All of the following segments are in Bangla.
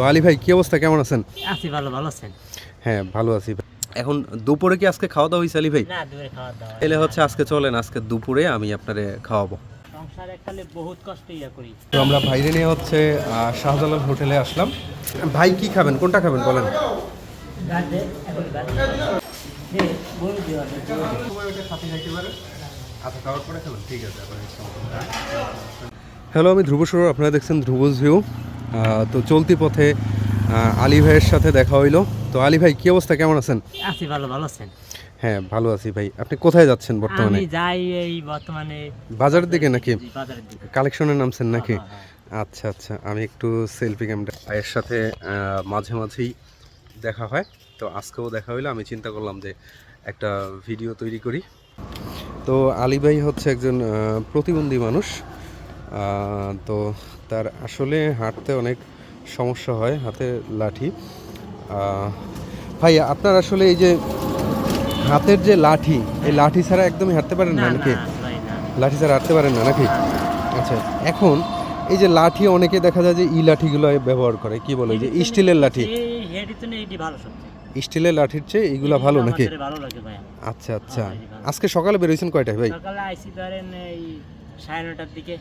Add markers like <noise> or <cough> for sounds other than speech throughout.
তো আলী ভাই কি অবস্থা? কেমন আছেন? আছি ভালো ভালো আছেন? হ্যাঁ ভালো আছি এখন দুপুরে কি আজকে খাওয়া দাওয়া হয়েছে আলী ভাই? না দূরে খাওয়া দাওয়া এলে হচ্ছে আজকে চলেন আজকে দুপুরে আমি আপনারে খাওয়াবো। বহুত কষ্ট ইয়া করি। তো আমরা বাইরে নিয়ে হচ্ছে শাহজালাল হোটেলে আসলাম। ভাই কি খাবেন? কোনটা খাবেন বলেন? হ্যালো আমি ধ্রুব সরোর আপনারা দেখছেন ধ্রুবজ ভিউ। তো চলতি পথে আলী ভাইয়ের সাথে দেখা হইল। তো আলী ভাই কি অবস্থা? কেমন আছেন? আছি ভালো ভালো আছেন? হ্যাঁ ভালো আছি ভাই। আপনি কোথায় যাচ্ছেন বর্তমানে? আমি যাই এই বর্তমানে বাজারের দিকে নাকি? বাজারের দিকে। কালেকশনে নামছেন নাকি? হ্যাঁ, হ্যাঁ। আচ্ছা আচ্ছা। আমি একটু সেলফি ক্যামেরা ভাইয়ের সাথে মাঝে মাঝেই দেখা হয়। তো আজকেও দেখা হইল। আমি চিন্তা করলাম যে একটা ভিডিও তৈরি করি। তো আলী ভাই হচ্ছে একজন প্রতিবন্ধী মানুষ। তো তার আসলে হাঁটতে অনেক সমস্যা হয় হাতে লাঠি। ভাই আপনার আসলে এই যে হাতের যে লাঠি এই লাঠি ছাড়া একদমই হাঁটতে পারেন না নাকি? লাঠি ছাড়া হাঁটতে পারেন না নাকি? আচ্ছা এখন এই যে লাঠি অনেকে দেখা যায় যে ই লাঠিগুলো ব্যবহার করে কি বলে যে স্টিলের লাঠি। স্টিলের লাঠির চেয়ে এগুলো ভালো নাকি? আচ্ছা আচ্ছা। আজকে সকালে বেরোয়েছেন কয়টায় ভাই? সকালে আইসি ধরেন এই সাড়ে নটার দিকে।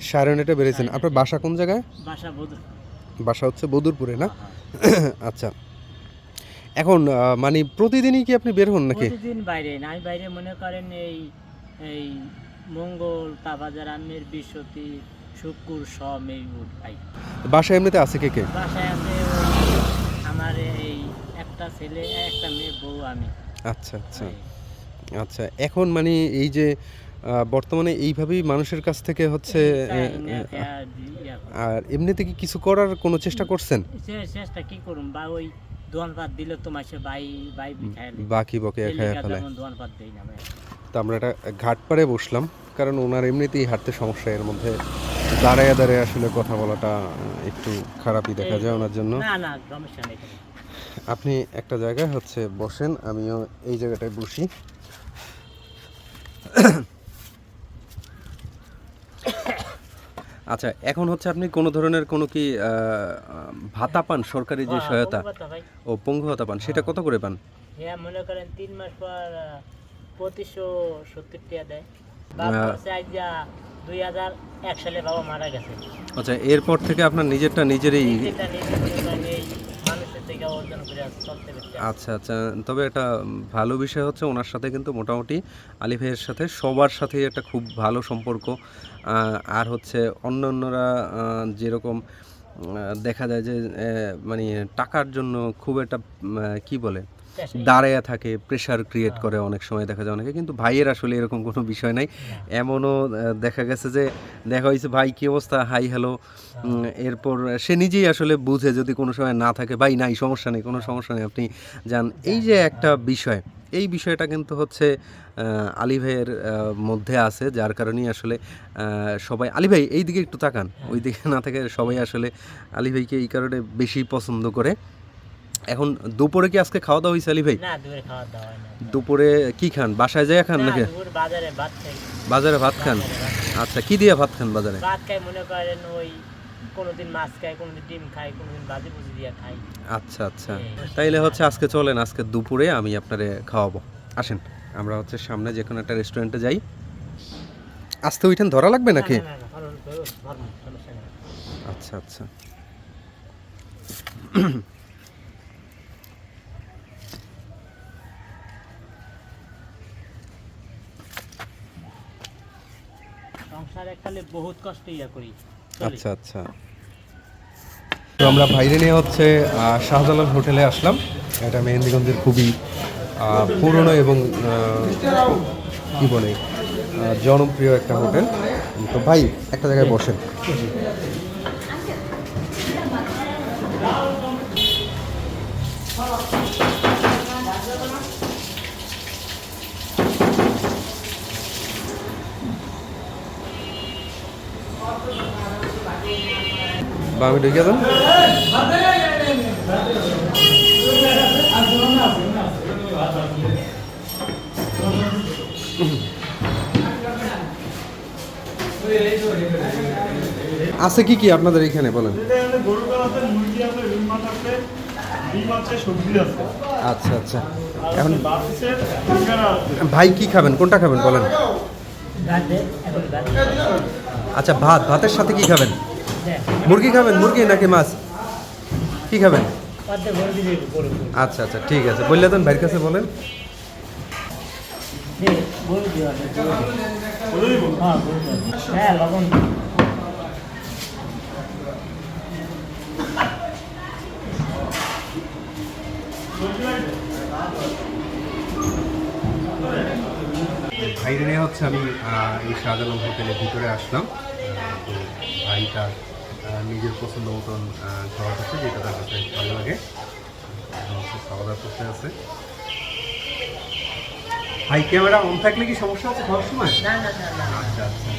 সাড়ে নয়টা বেরিয়েছেন। আপনার বাসা কোন জায়গায়? বাসা বোধ বাসা হচ্ছে বদুরপুরে না? <coughs> আচ্ছা। এখন মানে প্রতিদিনই কি আপনি বের হন নাকি? প্রতিদিন বাইরে না আমি বাইরে মনে করেন এই এই মঙ্গল তাবাজার আমের বৃহস্পতি শুক্র সব এই উঠ পাই। বাসা এমনিতে আছে কে কে? বাসায় আছে আমার এই একটা ছেলে একটা মেয়ে বউ আমি। আচ্ছা আচ্ছা। আচ্ছা এখন মানে এই যে বর্তমানে এইভাবেই মানুষের কাছ থেকে হচ্ছে। আর এমনিতে কি কিছু করার কোনো চেষ্টা করছেন? চেষ্টা কি করুম? বা ওই দোয়ান পাত দিলে তো মাসে বাই বাই বাকি বকে খায় ফেলায়। দোয়ান পাত দেই না তো আমরা একটা ঘাট পাড়ে বসলাম কারণ ওনার এমনিতেই হাঁটতে সমস্যা এর মধ্যে দাঁড়ায় দাঁড়ায় আসলে কথা বলাটা একটু খারাপই দেখা যায় ওনার জন্য। না না সমস্যা নেই। আপনি একটা জায়গায় হচ্ছে বসেন আমিও এই জায়গাটায় বসি। আচ্ছা এখন হচ্ছে আপনি কোনো ধরনের কোনো কি ভাতা পান সরকারি যে হ্যাঁ, সহায়তা? ও পঙ্গু ভাতা পান। সেটা কত করে পান? হ্যাঁ মনে করেন তিন মাস পর পঁচিশশো সত্তর টাকা দেয়। দুই হাজার এক সালে বাবা মারা গেছে। আচ্ছা এরপর থেকে আপনার নিজেরটা নিজেরই যেটা নিজে মনে করেন এই মানুষের থেকে অর্জন করে চলতে পারছে আচ্ছা আচ্ছা। তবে এটা ভালো বিষয় হচ্ছে ওনার সাথে কিন্তু মোটামুটি আলি ভাইয়ের সাথে সবার সাথেই একটা খুব ভালো সম্পর্ক। আর হচ্ছে অন্য অন্যরা যেরকম দেখা যায় যে মানে টাকার জন্য খুব একটা কি বলে দাঁড়াইয়া থাকে প্রেশার ক্রিয়েট করে অনেক সময় দেখা যায় অনেকে কিন্তু ভাইয়ের আসলে এরকম কোনো বিষয় নাই। এমনও দেখা গেছে যে দেখা হয়েছে ভাই কি অবস্থা? হাই হ্যালো এরপর সে নিজেই আসলে বুঝে যদি কোনো সময় না থাকে ভাই নাই সমস্যা নেই কোনো সমস্যা নেই আপনি যান। এই যে একটা বিষয় এই বিষয়টা কিন্তু হচ্ছে আলী ভাইয়ের মধ্যে আছে যার কারণেই আসলে সবাই আলী ভাই এই দিকে একটু তাকান। ওই দিকে না থেকে সবাই আসলে আলী ভাইকে এই কারণে বেশি পছন্দ করে। এখন দুপুরে কি আজকে খাওয়া দাওয়া হয়েছে আলী ভাই? না দূরে খাওয়া দাওয়া না দুপুরে কি খান? বাসায় যায় খান নাকি? দুপুর বাজারে ভাত খাই। বাজারে ভাত খান? আচ্ছা কি দিয়ে ভাত খান বাজারে? ভাত খাই মনে করেন ওই কোনোদিন মাছ খাই কোনোদিন ডিম খাই কোনোদিন ভাজি ভুজি দিয়ে খাই। আচ্ছা আচ্ছা। তাইলে হচ্ছে আজকে চলেন আজকে দুপুরে আমি আপনারে খাওয়াবো। আসেন আমরা হচ্ছে সামনে যে কোনো একটা রেস্টুরেন্টে যাই। আসতে উঠেন ধরা লাগবে নাকি। আচ্ছা আচ্ছা। খালে বহুত কষ্ট ইয়া করি। আচ্ছা আচ্ছা। তো আমরা বাইরে নিয়ে হচ্ছে শাহজালাল হোটেলে আসলাম। এটা মেহেন্দিগঞ্জের খুবই পুরনো এবং কি বলে জনপ্রিয় একটা হোটেল। তো ভাই, একটা জায়গায় বসেন। বা আমি ঢুকে যান আছে কি কি আপনাদের এখানে বলেন? আচ্ছা আচ্ছা। এখন ভাই কি খাবেন? কোনটা খাবেন বলেন? আচ্ছা ভাত। ভাতের সাথে কি খাবেন? মুরগি খাবেন? মুরগি নাকি মাছ? কি খাবেন? আচ্ছা আচ্ছা ঠিক আছে। বললে তো ভাইয়ের কাছে বলেন। দিব হ্যাঁ ভাইরে নিয়ে হচ্ছে আমি এই শাহজালাল হোটেলের ভিতরে আসলাম। তো ভাই তার নিজের পছন্দ মতন খাওয়া আছে যেটা তার কাছে ভালো লাগে। খাওয়া দাওয়া করতে আছে। ভাই ক্যামেরা অন থাকলে কি সমস্যা আছে খাওয়ার সময়? না না আচ্ছা আচ্ছা।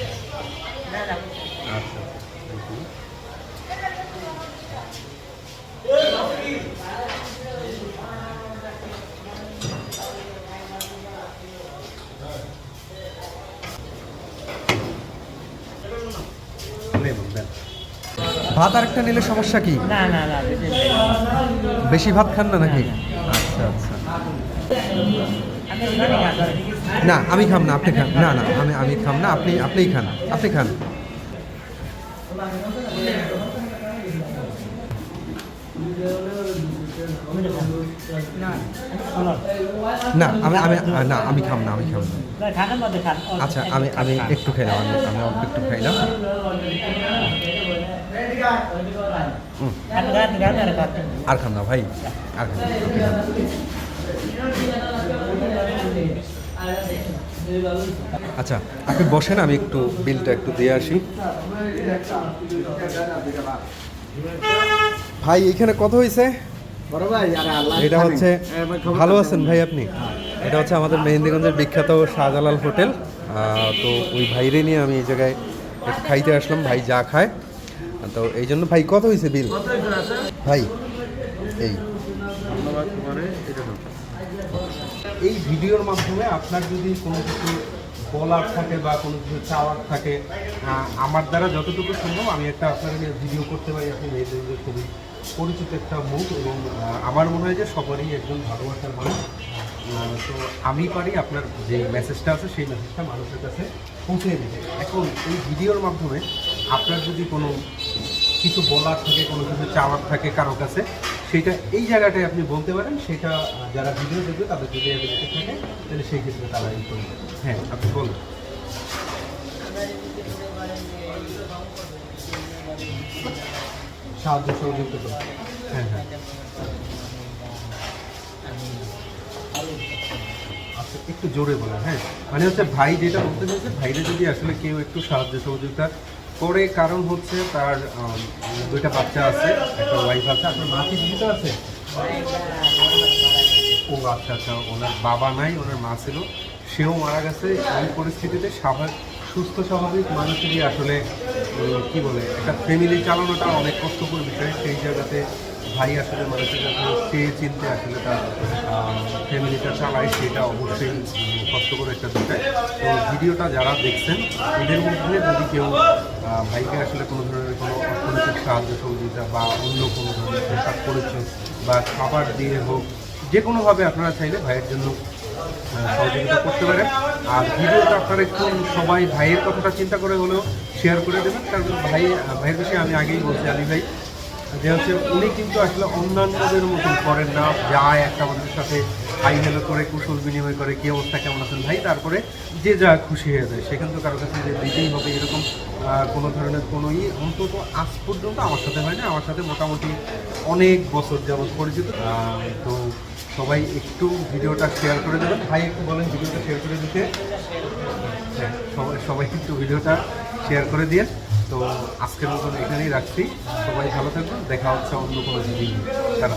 ভাত আরেকটা নিলে সমস্যা কি? না না না বেশি ভাত খান না নাকি? আচ্ছা আচ্ছা। না। আমি খাম না আপনি খান। না না আমি আমি খাম না আপনি আপনিই খান আপনি খান। না আমি আমি না আমি খাম না আমি খাম না। আচ্ছা আমি আমি একটু খাইলাম আমি আমি একটু খাইলাম আর খান। না ভাই। আর খান। আচ্ছা আপনি বসেন আমি একটু বিলটা একটু দিয়ে আসি। ভাই এখানে কত হয়েছে এটা হচ্ছে ভালো আছেন ভাই আপনি? এটা হচ্ছে আমাদের মেহেন্দিগঞ্জের বিখ্যাত শাহজালাল হোটেল। তো ওই ভাইরে নিয়ে আমি এই জায়গায় খাইতে আসলাম। ভাই যা খায়। তো এই জন্য ভাই কত হয়েছে বিল ভাই এই। এই ভিডিওর মাধ্যমে আপনার যদি কোনো কিছু বলার থাকে বা কোনো কিছু চাওয়ার থাকে আমার দ্বারা যতটুকু সম্ভব আমি একটা আপনার নিয়ে ভিডিও করতে পারি। আপনি মেয়েদের খুবই পরিচিত একটা মুখ এবং আমার মনে হয় যে সবারই একজন ভালোবাসার মানুষ। তো আমি পারি আপনার যে মেসেজটা আছে সেই মেসেজটা মানুষের কাছে পৌঁছে দিতে। এখন এই ভিডিওর মাধ্যমে আপনার যদি কোনো কিছু বলার থাকে, কোনো কিছু চাওয়ার থাকে কারও কাছে, সেটা এই জায়গাটায় আপনি বলতে পারেন, সেটা যারা ভিডিও দেখবে তাদের যদি থাকে, তাহলে সেই ক্ষেত্রে তারা এই করবে হ্যাঁ আপনি বলুন। সাহায্য সহযোগিতা করবে হ্যাঁ হ্যাঁ। আচ্ছা একটু জোরে বলেন হ্যাঁ। মানে হচ্ছে ভাই যেটা বলতে চাইছে, ভাইরে যদি আসলে কেউ একটু সাহায্য সহযোগিতা করে কারণ হচ্ছে তার দুইটা বাচ্চা আছে, একটা ওয়াইফ আছে, আপনার মা কি জীবিত আছে? ও আচ্ছা আচ্ছা ওনার বাবা নাই, ওনার মা ছিল, সেও মারা গেছে, এই পরিস্থিতিতে স্বাভাবিক, সুস্থ, স্বাভাবিক মানুষেরই আসলে কি বলে, একটা ফ্যামিলি চালানোটা অনেক কষ্টকর বিষয়, সেই জায়গাতে ভাই আসলে মানুষের কাছে চেয়ে চিনতে আসলে তার ফ্যামিলিটা চালায় সেটা অবশ্যই উম, কষ্টকর একটা বিষয়। তো ভিডিওটা যারা দেখছেন এদের মধ্যে যদি কেউ ভাইকে আসলে কোনো ধরনের কোনো অর্থনৈতিক সাহায্য সহযোগিতা বা অন্য কোনো ধরনের পোশাক পরিচ্ছদ বা খাবার দিয়ে হোক যে কোনোভাবে আপনারা চাইলে ভাইয়ের জন্য সহযোগিতা করতে পারেন। আর ভিডিওটা আপনারা একটু সবাই ভাইয়ের কথাটা চিন্তা করে হলেও শেয়ার করে দেবেন। কারণ ভাই ভাইয়ের বিষয়ে আমি আগেই বলছি আলী ভাই যে হচ্ছে উনি কিন্তু আসলে অন্যান্যদের মতন করেন না যায় একটা আমাদের সাথে হাই হেলো করে, কুশল বিনিময় করে, কি অবস্থা, কেমন আছেন? ভাই, তারপরে যে যা খুশি হয়ে যায়, সে কিন্তু কারও কাছে যে দিতেই হবে এরকম কোনো ধরনের কোনো ই অন্তত আজ পর্যন্ত আমার সাথে হয় না। আমার সাথে মোটামুটি অনেক বছর যাবৎ পরিচিত। তো সবাই একটু ভিডিওটা শেয়ার করে দেবেন। ভাই, একটু বলেন ভিডিওটা শেয়ার করে দিতে। হ্যাঁ সবাই সবাই একটু ভিডিওটা শেয়ার করে দিয়ে। তো আজকের মতন এখানেই রাখছি। সবাই ভালো থাকবেন দেখা হচ্ছে অন্য কোনো জিনিস তারা